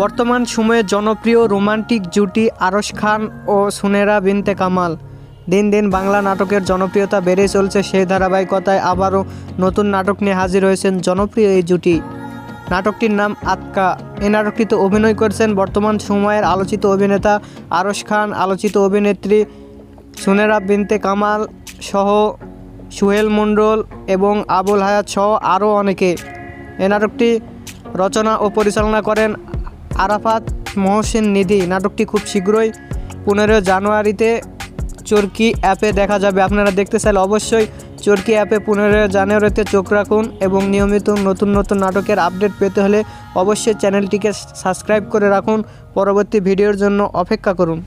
বর্তমান সময়ে জনপ্রিয় রোমান্টিক জুটি আরশ খান ও সুনেরা বিনতে কামাল। দিন দিন বাংলা নাটকের জনপ্রিয়তা বেড়ে চলছে সেই ধারাবাহিকতায় আবারও নতুন নাটক নিয়ে হাজির হয়েছেন জনপ্রিয় এই জুটি। নাটকটির নাম আতকা। এ নাটকটিতে অভিনয় করেছেন বর্তমান সময়ের আলোচিত অভিনেতা আরশ খান, আলোচিত অভিনেত্রী সুনেরা বিনতে কামাল সহ সুহেল মণ্ডল এবং আবুল হায়াত সহ আরও অনেকে। এ নাটকটি রচনা ও পরিচালনা করেন আরাফাত মহসেন নিধি। নাটকটি খুব শীঘ্রই পনেরো জানুয়ারিতে চরকি অ্যাপে দেখা যাবে। আপনারা দেখতে চাইলে অবশ্যই চরকি অ্যাপে পনেরো জানুয়ারিতে চোখ রাখুন এবং নিয়মিত নতুন নতুন নাটকের আপডেট পেতে হলে অবশ্যই চ্যানেলটিকে সাবস্ক্রাইব করে রাখুন। পরবর্তী ভিডিওর জন্য অপেক্ষা করুন।